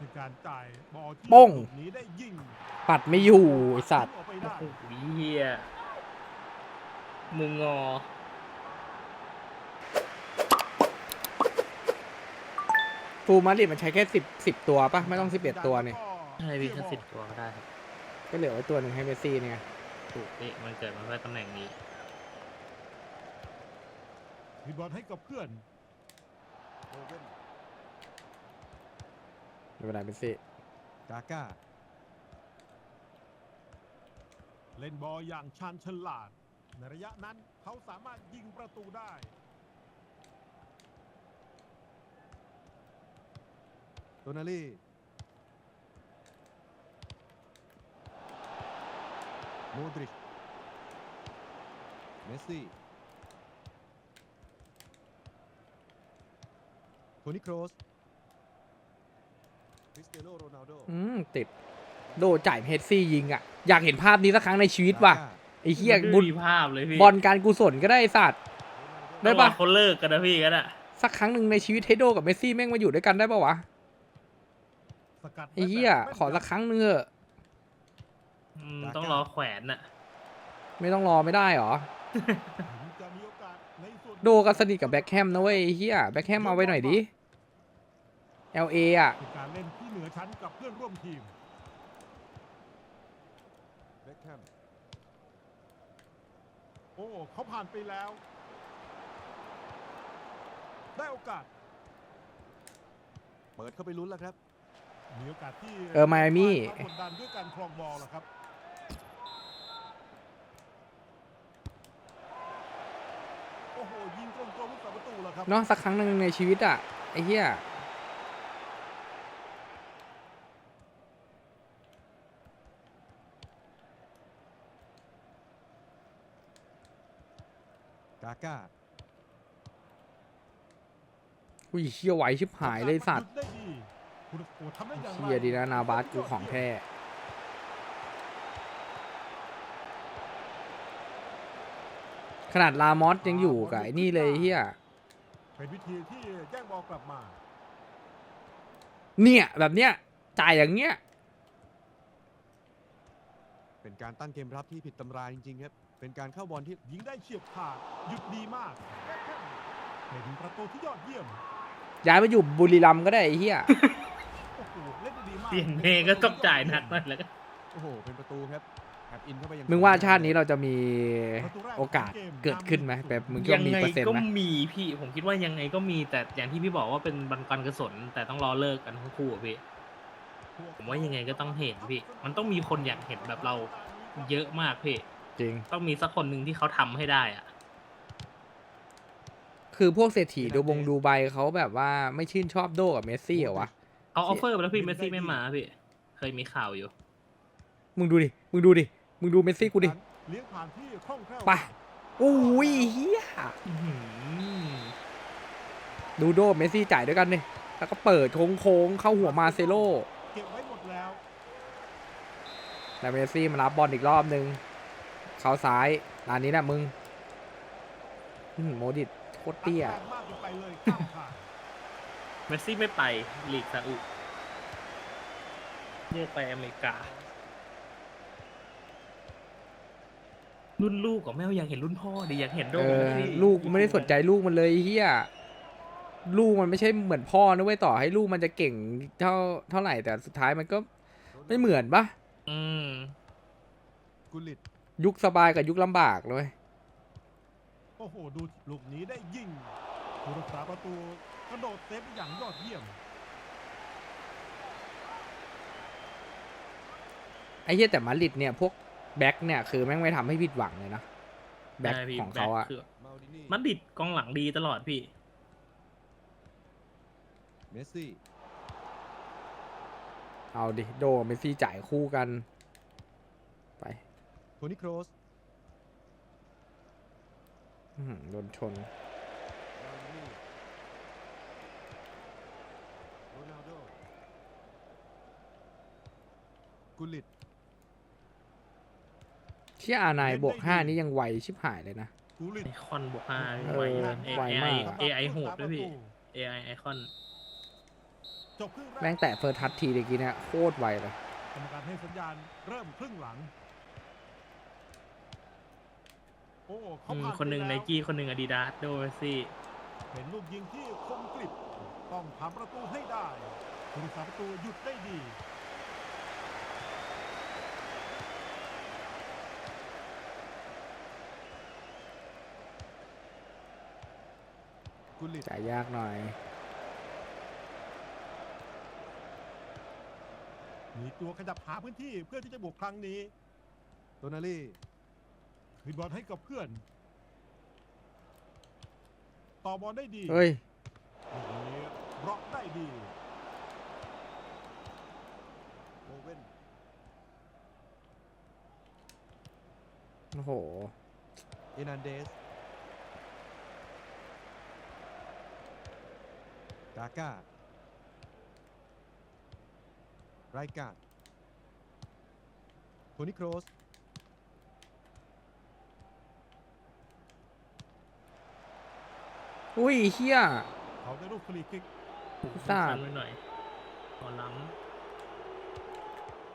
ในการจ่ายบอลที่โป้งลูกนี้ได้ยิงปัดไม่อยู่ไอ้สัตว์ ออกไปโอ้ได้โหเฮียมึงงอ ฟูลมาดริดมันใช้แค่สิบสิบตัวปะไม่ต้องสิบเอ็ดตัวเนี่ยใช่พี่แค่สิบตัวก็ได้ครับก็เหลือไว้ตัวหนึ่งให้เมสซี่เนี่ยถูกพี่มันเกิดมาเพื่อตำแหน่งนี้มีบอลให้กับเพื่อน ไม่เป็นไรเมสซี่กาก้า เล่นบอลอย่างชาญฉลาด ในระยะนั้นเขาสามารถยิงประตูได้ โดนาลี่ โมดริกเมสซี่ โทนี่โครสคริสเตียโนโรนัลโด อืมติดโดจ่ายเมสซี่ยิงอะ อยากเห็นภาพนี้สักครั้งในชีวิตว่ะไอ้เหี้ยมันบุญมีภาพเลยพี่บอลการกุศลก็ได้ไอ้สัตว์ได้ปะต้องรอเขาเลิกกันนะพี่กันอะสักครั้งหนึ่งในชีวิตให้โดกับเมสซี่แม่งมาอยู่ด้วยกันได้ปะวะสกัดไอ้เหี้ยว้แบบขอสักครั้งหนึงเถอะอืมต้องรอแขวนอะไม่ต้องรอไม่ได้หรอถึงจะมีโอกาสในส่วนโดก็สนิทกับแบ็คแฮมนะเว้ยไอ้เฮียแบ็คแฮมเอาไว้หน่อยดิ LA อะเป็นการเล่นที่เหนือชั้นกับเพื่อนร่วมทีมเบ็คแฮมโอ้เขาผ่านไปแล้ว ได้โอกาส เปิดเข้าไปลุ้นแล้วครับ มีโอกาสที่เออไมอามี่เขากดดันด้วยการครองบอลล่ะครับโอ้โหยิงตรงตัวลูกประตูแล้วครับเนาะสักครั้งหนึ่งในชีวิตอะ ไอ้เฮีย กาก้าอุ้ยเฮียไหวชิบหายเลยสัตว์หยุดได้ดีคุณโอ้ทำได้อย่างไรเฮียดีนะนาบาสกูของแท้ขนาดลามอสยังอยู่กับไอ้นี่เลยเฮียเป็นวิธีที่แย่งบอลกลับมา เนี่ยแบบเนี้ยจ่ายอย่างเงี้ย เป็นการตั้งเกมรับที่ผิดตำราจริงๆครับ เป็นการเข้าบอลที่ยิงได้เฉียบขาดหยุดดีมากเป็นประตูที่ยอดเยี่ยมย้ายมาอยู่บุรีรัมย์ก็ได้ไอ้เฮียโอ้โหเล่นได้ดีมากเปลี่ยนเมย์ก็ต้องจ่ายหนักหน่อยแล้วก็โอ้โหเป็นประตูครับแอบอินเข้าไปยังมึงว่าชาตินี้เราจะมีประตูแรโอกาสเกิดขึ้นไหมแบบมึงคิดยัว่ามีไงเปอร์เซ็นต์ก็ไหมมีพี่ ผมคิดว่ายังไงก็มีแต่อย่างที่พี่บอกว่าเป็นบันกันกระสนแต่ต้องรอเลิกกันทั้งคู่อะพี่ ผมว่ายังไงก็ต้องเห็นพี่ มันต้องมีคนอยากเห็นแบบเราเยอะมากพี่ จริง ต้องมีสักคนหนึ่งที่เขาทำให้ได้อะคือพวกเศรษฐีดูบงดูไบเขาแบบว่าไม่ชื่นชอบโดกับเมสซี่เหรอวะ เขาออฟเฟอร์ไปแล้วพี่เมสซี่ไม่มาพี่ เคยมีข่าวอยู่ มึงดูดิ มึงดูดิ มึงดูเมสซี่กูดิ เลี้ยงผ่านที่คล่องแคล่วไป โอ้ยเฮียอื้อหือดูโดเมสซี่จ่ายด้วยกันเนี่ยแล้วก็เปิดโค้งๆเข้าหัวมาเซโล เก็บไว้หมดแล้ว แล้วเมสซี่มารับบอลอีกรอบนึง เขาซ้ายร้านนี้นะมึงอื้อหือโมดิตโคตรเตี้ยตัดแรงมากเกินไปเลยข้ามผ่านเมสซี่ไม่ไปลีกซาอุเรียกไปอเมริกา รุ่นลูกของแม่อยากเห็นรุ่นพ่อดิอยากเห็นโดเอมอสิลูกกูไม่ได้สนใจลูกมันเลยไอ้เฮียลูกมันไม่ใช่เหมือนพ่อนะเว้ยต่อให้ลูกมันจะเก่งเท่าเท่าไหร่แต่สุดท้ายมันก็ไม่เหมือนปะ อืม กุลิตยุคสบายกับยุคลำบากเลยโอ้โห ดูลูกนี้ได้ยิงผู้รักษาประตูกระโดดเซฟอย่างยอดเยี่ยม ไอ้เหี้ยแต่มาดริดเนี่ยพวกแบ็คเนี่ยคือแม่งไม่ทำให้ผิดหวังเลยนะแบ็คใช่พี่ของเขาอะแบ็คคือมาดินี่มันดิดกองหลังดีตลอดพี่ เมสซี่ เอาดิ โดเมสซี่จ่ายคู่กัน ไปโทนี่โครสอื้อหือโดนชนมาดินี่โรนัลโดกุลิต เชี่ยอานายบวกห้านี่ยังไวชิบหายเลยนะ กูลิตไอคอนบวกห้าเออไวเลยไวมาก AI AI โหดด้วยพี่ AI ไอคอน จบครึ่งแรกแม่งแตะเฟิร์สทัชทีเมื่อกี้เนี่ยโคตรไวเลยกรรมการให้สัญญาณเริ่มครึ่งหลังโอ้เขาอืมผ่าคนหนึ่งปไนแล้วกี้คนหนึ่งอาดิดาสโดยสิเห็นลูกยิงที่คมกริบต้องทำประตูให้ได้ผู้รักษาประตูหยุดได้ดีกุลิตจ่ายยากหน่อย มีตัวขยับหาพื้นที่เพื่อที่จะบุกครั้งนี้โดนาลี่คืนบอลให้กับเพื่อน ต่อบอลได้ดีเฮ้ยลูกนี้บล็อกได้ดีโอเว่นโอ้โหเอนันเดสกาก้า ไรกาดโทนี่โครสอุ้ยเฮียเขาได้ลูกฟรีคิกซ่าซ้ำไปหน่อยขอล้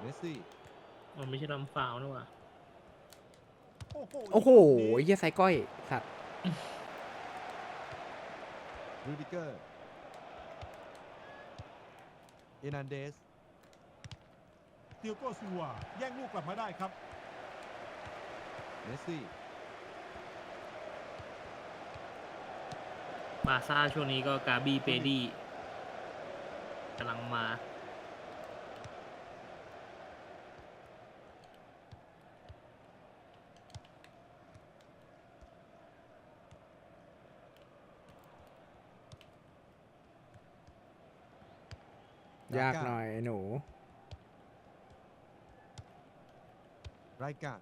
เมสซี่ำมันไม่ใช่ลำฟาวนี่หว่าโอ้โหโอ้โหลูกนี้เฮียไซก้อยสัตว์รูดิเกอร์เอนันเดส เตียโกซิวาแย่งลูกกลับมาได้ครับเมสซี่บาร์ซ่าช่วงนี้ก็กาบีเปดีกำลังมา ยากหน่อยไอ้หนู ไรกาด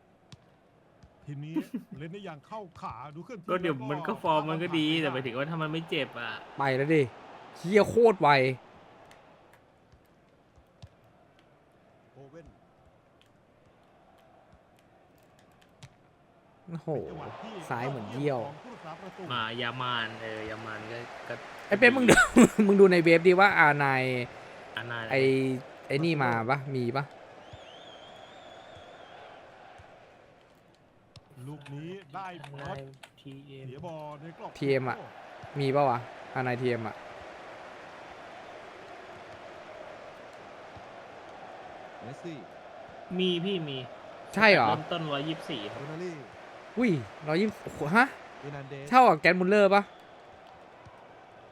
ทีมนี้ เล่นได้อย่างเข้าขาดูเคลื่อนที่ก็เดี๋ยวแล้วมันก็ฟอร์มมันก็ดีแต่ผ่ไปถึงว่าถ้ามันไม่เจ็บอะ ไปแล้วดิเฮียโคตรไวโอเว่นโอ้โห เป็นจังหวะที่ซ้ายเหมือนเยี่ยว ของผู้รักษาประตูมายามานเออยามานก็ก็ไอ้เป๊ปมึงดู มึงดูในเว็บดีว่าอานายอานาไอไอ้นี่มาปะมีปะ ลูกนี้ได้บอได้ลทีเอ็มเสียบอลในกรอบทีเอ็มอะมีปะวะอานายทีเอ็มอะเมสซี่มีพี่มีใช่เหรอ เริ่มต้นร้อยยี่สิบสี่โดนาลี่อุ้ยร้อยยี่สิบฮะ เอนันเดสเท่ากับแกนมุลเลอร์ปะ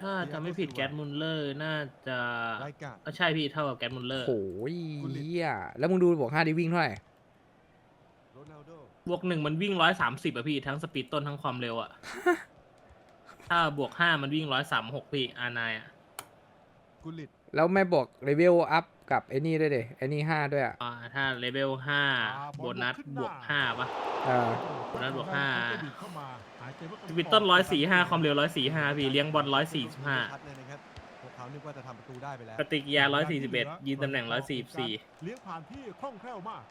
ถ้าจำไม่ผิดแก๊สมุลเลอร์น่าจะไรกาดก็ใช่พี่เท่ากับแก๊สมุลเลอร์โอ้ยเฮียแล้วมึงดูบอกห้าดิวิ่งเท่าไหร่โรนัลโด บวกหนึ่งมันวิ่งร้อยสามสิบอะพี่ทั้งสปีดต้นทั้งความเร็วอะ ถ้าบวกห้ามันวิ่งร้อยสามหกพี่อานายอะกุลิตแล้วไม่บอกเลเวลอัพกับไอ้นี่ด้วยเดไอ้นี่ห้าด้วยอะอ่าถ้าเลเวลห้าโบนัสบวกห้าปะ เออโอ้โนัดบวกห้าก็ดีดเข้ามาหายใจไม่สปีดต้นร้อยสี่ห้าความเร็วร้อยสี่ห้าพี่เลี้ยงบอลร้อยสี่สิบห้าชัดเลยนะครับพวกเขานึกว่าจะทำประตูได้ไปแล้วปฏิกิริยาร้อยสี่สิบเอ็ดยืนตำแหน่งร้อยสี่สี่เลี้ยงผ่านที่คล่องแคล่วมาก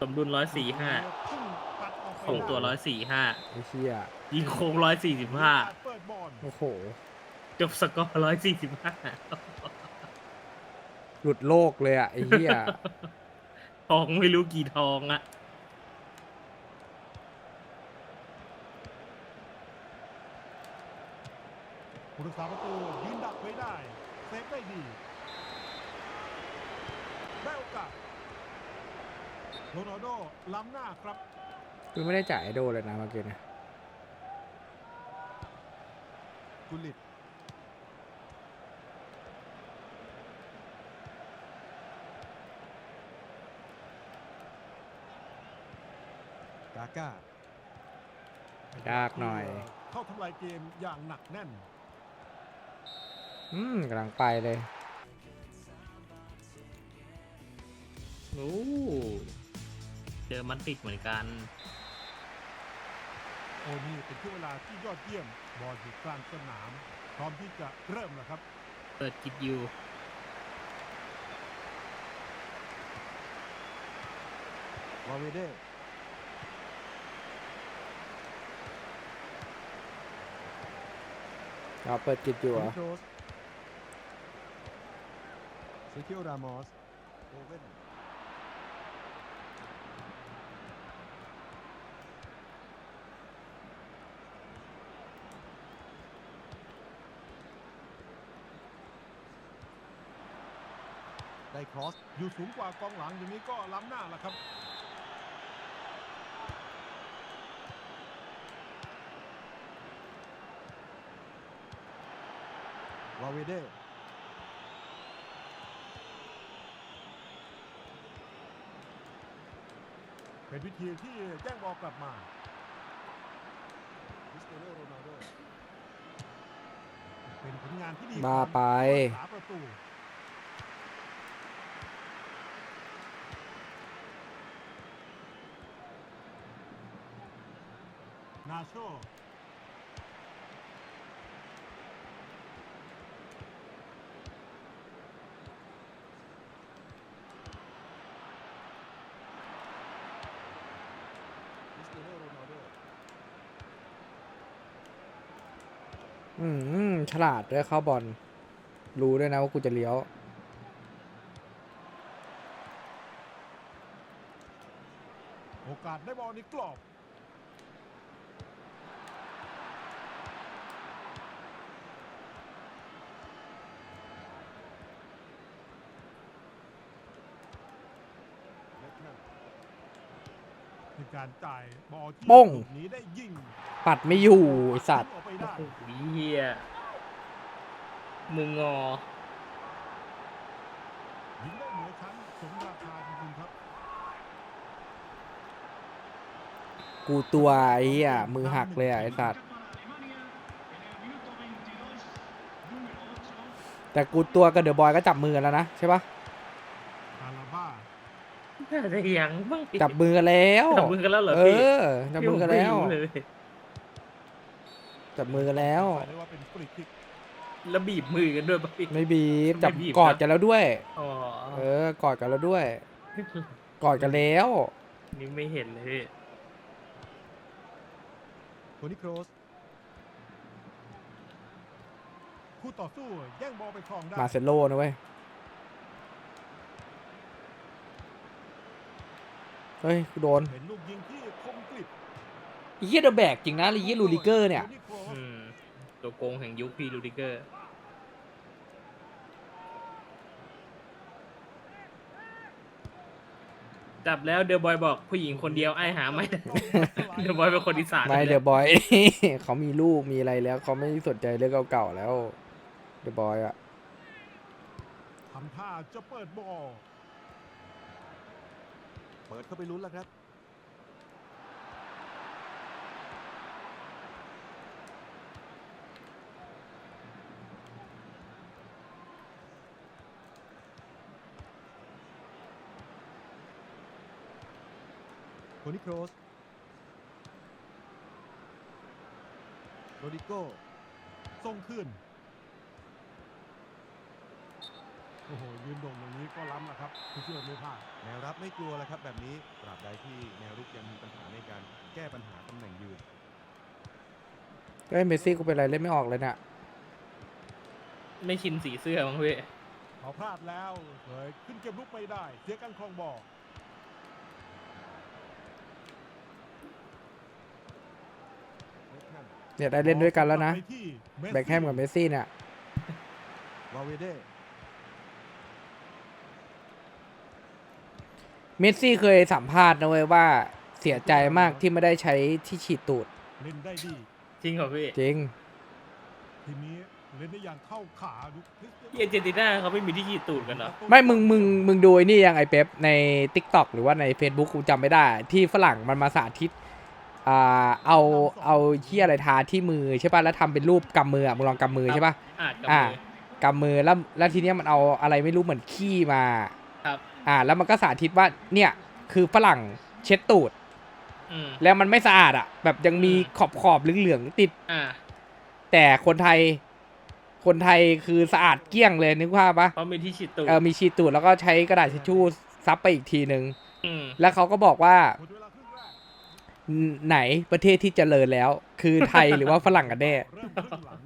สมดุลร้อยสี่ห้าพุ่งตัดออกไปของตัวร้อยสี่ห้าไอ้เชี่ยยิงโค้งร้อยสี่สิบห้าเปิดบอลโอ้โห จบสกอร์ร้อยสี่สิบห้าหลุดโลกเลยอะไอ้เหี้ย ทองไม่รู้กี่ทองอะผู้รักษาประตูยืนดักไว้ได้เซฟได้ดีได้โอกาส โรนัลโดล้ำหน้าครับคือไม่ได้จ่ายไอโดเลยนะเมื่อกี้เนะกุลิตกาก้ายากหน่อย เข้าทำลายเกมอย่างหนักแน่น อืมกำลังไปเลย โอ้ เจอมันติดเหมือนกัน โอ้นี่เป็นช่วงเวลาที่ยอดเยี่ยม บอลอยู่กลางสนาม พร้อมที่จะเริ่มแล้วครับ เปิดกิดยูวาเวเดเราเปิดกิจอยู่เหรอโครสเซคิโอรามอสโอเว่น ได้ครอสอยู่สูงกว่ากองหลังอย่างนี้ก็ล้ำหน้าแล้วครับ วาเวเดเป็นวิธีที่แจ้งบอลกลับมาคริสเตียโนโรนัลโดเป็นผลงานที่ดีบ้าไปของผู้รักษาประตู นาโชคริสเตียโนโรนัลโดอืม ฉลาดด้วยเข้าบอล รู้ด้วยนะว่ากูจะเลี้ยว โอกาสได้บอลในกรอบ เล็กแมน ใน การจ่ายบอลที่โป้งลูกนี้ได้ยิงปัดไม่อยู่ไอสัตว์ออกไปได้โอ้โหเฮียมืองอ ยิงได้เหนือชั้นสมราคาจริงๆครับกูตัวไอ้เหี้ยมือหักเลยอะไอสัตว์แต่กูตัวกับเดอะบอยก็จับมือกันแล้วนะใช่ปะคาราบ้า น่าจะยังบ้างพี่จับมือกันแล้วจับมือกันแล้วเหรอเอพี่อจับมือกันแล้วพี่ผมไม่รู้เลยจับมือกันแล้ว เรียกว่าเป็นฟรีคิกแล้วบีบมือกันด้วยป่ะพี่ ไม่บีบจับไม่บีบกอดนะกันแล้วด้วย อ๋อเออกอดกันแล้วด้วย กอดกันแล้ว นี่ไม่เห็นเลยพี่โทนี่โครสคู่ต่อสู้แย่งบอลไปครองได้มาเซโลนะเว้ย เฮ้ยกูโดนเป็นลูกยิงที่คมกริบไอ้เหี้ยเดอะแบกจริงนะไอ้เหี้ยลูริเกอร์เนี่ยโทโครสอืมตัวโกงแห่งยุคพี่ลูดิเกอร์ จับแล้วเดอะบอยบอกผู้หญิงคนเดียวไอ้หาไม่ได้เดอะบอยเป็นคนอีสานไม่นี่เดอะบอย เขามีลูกมีอะไรแล้วเขาไม่สนใจเรื่องเก่าๆแล้วเดอะบอยอะทำท่าจะเปิดบอล เปิดเข้าไปลุ้นแล้วครับโทนี่โครสโรดิโก้ส่งขึ้น โอ้โหยืนโด่งอย่างนี้ก็ล้ำนะครับผู้ช่วยไม่พลาดแนวรับไม่กลัวแล้วครับแบบนี้ตราบใดที่แนวรุกยังมีปัญหาในการแก้ปัญหาตำแหน่งยืนเฮ้ยเมสซี่กูเป็นไรเล่นไม่ออกเลยเนี่ยไม่ชินสีเสื้อมั้งพี่เขาพลาดแล้วเลยขึ้นเกมลุกไม่ได้เสียการครองบอลเล็กแฮมเนี่ยได้เล่นด้วยกันแล้วนะไปที่เสซี่แบ็คแฮมกับเมสซี่เนี่ย วาเวเด เมสซี่เคยสัมภาษณ์นะเว้ยว่าเสียใจมากที่ไม่ได้ใช้ที่ฉีดตูด เล่นได้ดี จริงเหรอพี่จริง ทีนี้เล่นได้อย่างเข้าขาดูที่อาร์เจนตินาเขาไม่มีที่ขีดตูดกันเหรอไม่มึงมึงมึงดูไอ้นี่ยังไอเป๊ปใน t ิ k t o k หรือว่าใน Facebook กูจำไม่ได้ ที่ฝรั่งมันมาสาธิตอ่าเอาเอาที่อะไรทาที่มือใช่ป่ะแล้วทำเป็นรูปกำมืออะมึงลองกำมือใช่ป่ะอาจกับอ่ามือกำมือแล้วแล้วทีเนี้ยมันเอาอะไรไม่รู้เหมือนขี้มาครับ อ่า แล้วมันก็สาธิตว่าเนี่ยคือฝรั่งเช็ดตูด อืม แล้วมันไม่สะอาดอะ แบบยังมีอืม ขอบขอบๆเหลืองๆติด อ่า แต่คนไทย คนไทยคือสะอาดเกลี้ยงเลยนึกภาพปะเพราะมีที่ฉีดตูดเออมีฉีดตูดแล้วก็ใช้กระดาษทิชชู่ซับไปอีกทีนึงอืม แล้วเขาก็บอกว่าหมดเวลาครึ่งแรกไหนประเทศที่เจริญแล้ว คือไทยหรือว่าฝรั่งกันแน่เริ่มครึ่งหลัง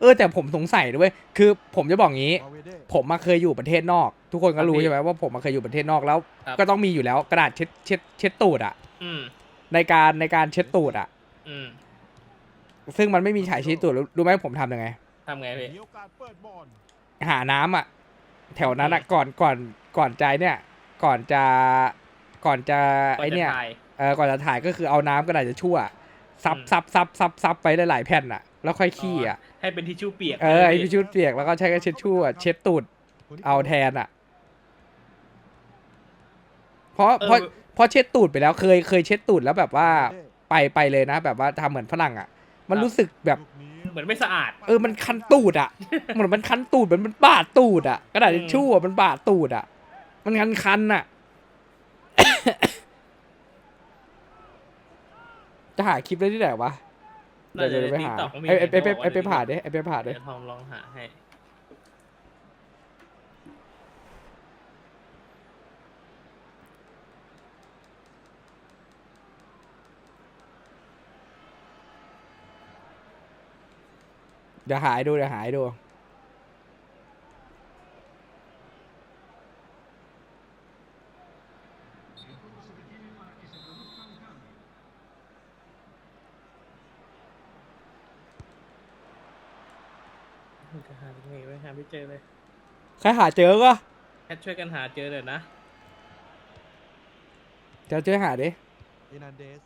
เออแต่ผมสงสัยด้วยคือผมจะบอกงี้วาเวเด้ผมมาเคยอยู่ประเทศนอก ทุกคนก็รู้ครับพี่ใช่ไหมว่าผมมาเคยอยู่ประเทศนอกแล้ว ครับ ก็ต้องมีอยู่แล้วกระดาษเช็ดเช็ดเช็ดตูดอะอืมในการในการเช็ดตูดอะอืมซึ่งมันไม่มีฉายเช็ดตูดรู้รู้ไหมผมทำยังไง ทำไงพี่ มีโอกาสเปิดบอลหาน้ำอะแถวนั้นอะก่อนก่อนก่อนใจเนี่ย ก่อนจะก่อนจะไอเนี่ยก่จะถ่ายเออก่อนจะถ่ายก็คือเอาน้ำกระดาษจะชั่วซับอืม ซับซับซับซับไปหลายๆแผ่นอะแล้วค่อยขี้อะให้เป็นทิชชู่เปียกเออไอพี่พิชุดเปียกแล้วก็ใช้กระเช็ดชั่วเช็ดตูดคนที่เอาแทนอะเพ ราะเออเพราะเพราะเช็ดตูดไปแล้วเคยเคยเช็ดตูดแล้วแบบว่าเด้ไปไปเลยนะ แบบว่าทำเหมือนฝรั่งอะมันครับรู้สึกแบบลูกนี้เหมือนไม่สะอาด เออมันคันตูดอะเหมือนมันคันตูดเหมือนมันบาดตูดอะกระดาษทิชชู่อะมันบาดตูดอะมันคันคันๆอะจะหาคลิปได้ที่ไหนวะเดี๋ยวเดี๋ยวไปหา TikTok ก็มีไอ้ไอ้ไอ้เห็นไอ้เขาบอกว่าไอ้ไปผ่าดิไอ้ไปผ่าดิเดี๋ยวทอมลองหาให้ เดี๋ยวหายดูเดี๋ยวหายดู จะหาตรงไหนไว้หาไม่เจอเลยใครหาเจอก็แค่ช่วยกันหาเจอเลยนะจะช่วยหาดิเอนันเดส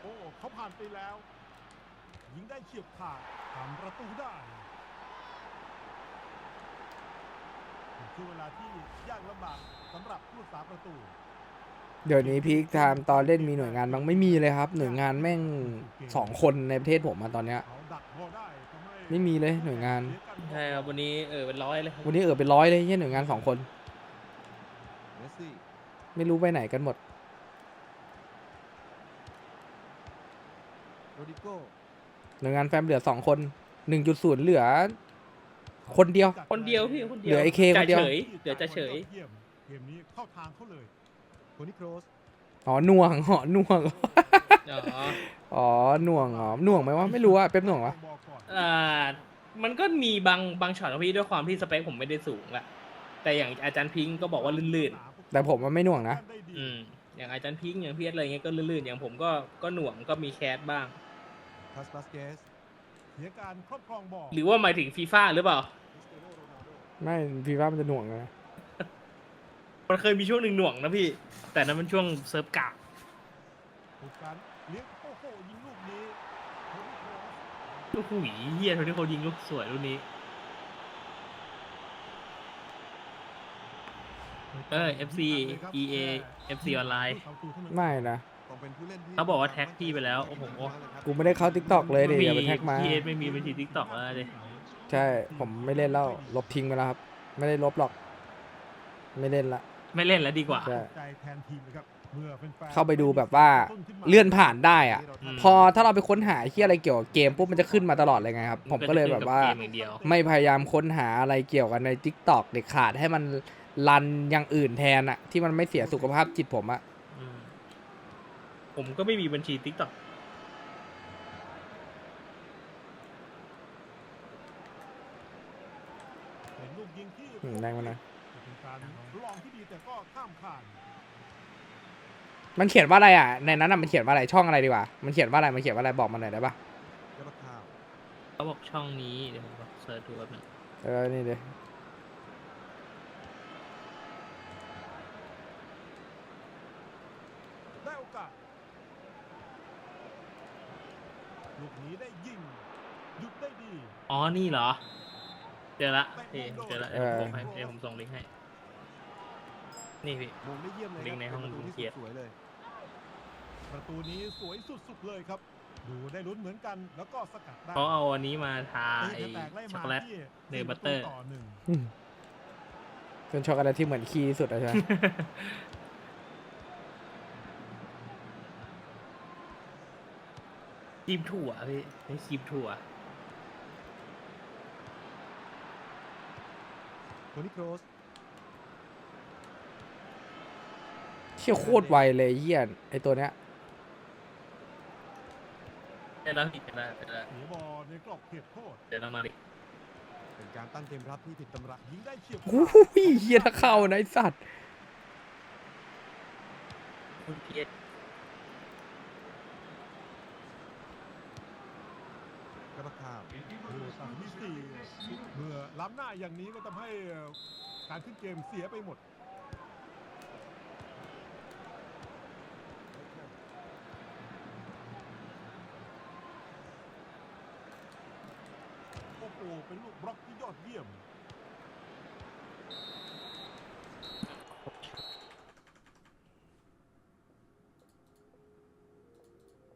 โอ้ เขาผ่านไปแล้ว ยิงได้เฉียบขาดทำประตูได้คือเวลาที่ยากลำบากสำหรับผู้รักษาประตู เดี๋ยวนี้พีคไทม์ตอนเล่นมีหน่วยงานบางไม่มีเลยครับ หน่วยงานแม่งสองคนในประเทศผมมาตอนเนี้ยเขาดักบอลได้ทำให้ไม่มีเลยหน่วยงานใช่ครับวันนี้เออเป็นร้อยเลยครับวันนี้เออเป็นร้อยเลยเหี่หน่วยงานสองคน เมสซี่ ไม่รู้ไปไหนกันหมด โรดิโก หน่วยงานแฟมเหลือสองคนหนึ่งจุดศูนย์เหลือ คนเดียว คนเดียวพี่คนเดียวเหลือไอ้เคคนเดียวจะเฉยเดี๋ยวจะเฉยยี่มเกมนี้เข้าทางเขาเลยโทนี่โครสอ๋อหน่วงอ๋อหน่วง อ๋ออ๋อหน่วงอ๋อหน่วงไหมวะไม่รู้อะเป๊ปหน่วงวะ บอกก่อนอ่ามันก็มีบางบางช็อตของพี่ด้วยความที่สเปคผมไม่ได้สูงแหละแต่อย่างอาจารย์พิงค์ก็บอกว่าลื่นแต่ผมมันไม่หน่วงนะ ๆ อืมอย่างอาจารย์พิงค์อย่างพี่เอสอะไรเงี้ยก็ลื่นๆอย่างผมก็ก็หน่วงก็มีแคสบ้าง ทัสบาสเกสเสียการครอบครองบอลหรือว่าหมายถึงฟีฟ่าหรือเปล่า ไม่พี่ว่ามันจะหน่วงนะมันเคยมีช่วงหนึ่งหน่วงนะพี่ แต่นั้นมันช่วงเซิร์ฟกากถูกการเลี้ยงโอ้โหยิงลูกนี้โทนี่โครสลูกหุยเฮียโทนี่เขายิงลูกสวยลูกนี้เออ FC EA FC ออนไลน์ ไม่นะต้อง เป็นผู้เล่นที่เขาบอกว่าแท็กพี่ไปแล้วโอ้โหกูไม่ได้เข้าทิกตอกเลยดิมีอย่าไปแท็กมาพี่เอสไม่มีบัญชีทิกตอกแล้วเลยใช่ผมไม่เล่นแล้วลบทิ้งไปแล้วครับ ไม่ได้ลบหรอก ไม่เล่นละ ไม่เล่นแล้วดีกว่าใช่ใจแทนทีมนะครับเมื่อเป็นแฟนเข้าไปดูแบบว่าเลื่อนผ่านได้อะอืมพอถ้าเราไปค้นหาที่อะไรเกี่ยวกับเกมปุ๊บมันจะขึ้นมาตลอดเลยไงครับ ผมก็เลยแบบว่าเกมอย่างเดียวไม่พยายามค้นหาอะไรเกี่ยวกันใน t ิ k t o k เด็ดขาดให้มันรันอย่างอื่นแทนอะที่มันไม่เสียสุขภาพจิตผมอะอืม ผมก็ไม่มีบัญชีทิกตอกเป็นลูกยิงที่อืมแรงมันนะ เป็นการลองที่ดีแต่ก็ข้ามผ่านมันเขียนว่าอะไรอะในนั้นอะมันเขียนว่าอะไรช่องอะไรดีกว่ามันเขียนว่าอะไร มันเขียนว่าอะไรบอกมาหน่อยได้ปะยาบาคาวเขาบอกช่องนี้ เดี๋ยวผมเสิร์ชดูแป๊บนึงเออ นี่เลยได้โอกาสลูกนี้ได้ยิงหยุดได้ดี อ๋อ นี่เหรอ เจอละเอยเจอละเดี๋ยวผมส่งให้เดี๋ยวผมส่งลิงก์ให้ นี่พี่มงได้เยี่ยมเลยลิงก์ในห้องเป็ประตูที่เกียรติ สวยๆเลย ประตูนี้สวยสุดๆเลยครับ ดูได้ลุ้นเหมือนกัน แล้วก็สกัดได้เขาเอาอันนี้มาทาตีไอ้จะแตกไล่ช็อกมาโกแลต ที่เนยบัตเตอร์สี่ปะต่อหนึ่งอืมเป็นช็อกโกแลตที่เหมือนคีย์ที่สุดอะใช่ไหม ครีมถั่วพี่นี่ครีมถั่ว โทนี่โครสเชี่ยโคตรไวเลยเฮียไอตัวเนี้ยแล้วพี่ได้ได้ได้เสียบอลในกรอบเขตโทษเดี๋ยวเรามาดิเป็นการตั้งเกมรับที่ผิดตำรายิงได้เฉียบโอ้โหเฮียถ้าเข้านะไอสัตว์ คุณพีเอสก็ ต้องข้ามที่สี่เมื่อล้ำหน้าอย่างนี้ก็ทำให้การขึ้นเกมเสียไปหมดโอ้โหเป็นลูกบล็อกที่ยอดเยี่ยม